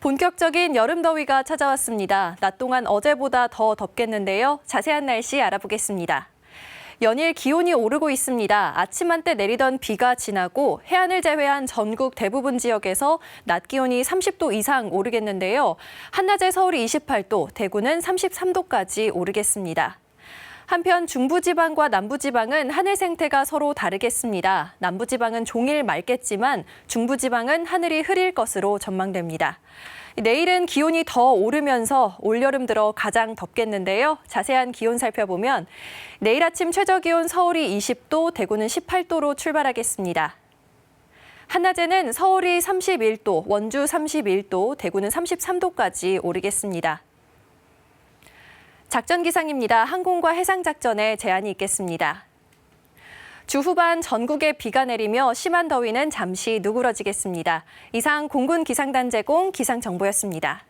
본격적인 여름 더위가 찾아왔습니다. 낮 동안 어제보다 더 덥겠는데요. 자세한 날씨 알아보겠습니다. 연일 기온이 오르고 있습니다. 아침 한때 내리던 비가 지나고 해안을 제외한 전국 대부분 지역에서 낮 기온이 30도 이상 오르겠는데요. 한낮에 서울이 28도, 대구는 33도까지 오르겠습니다. 한편 중부지방과 남부지방은 하늘 생태가 서로 다르겠습니다. 남부지방은 종일 맑겠지만 중부지방은 하늘이 흐릴 것으로 전망됩니다. 내일은 기온이 더 오르면서 올여름 들어 가장 덥겠는데요. 자세한 기온 살펴보면 내일 아침 최저 기온 서울이 20도, 대구는 18도로 출발하겠습니다. 한낮에는 서울이 31도, 원주 31도, 대구는 33도까지 오르겠습니다. 작전 기상입니다. 항공과 해상 작전에 제한이 있겠습니다. 주 후반 전국에 비가 내리며 심한 더위는 잠시 누그러지겠습니다. 이상 공군 기상단 제공 기상정보였습니다.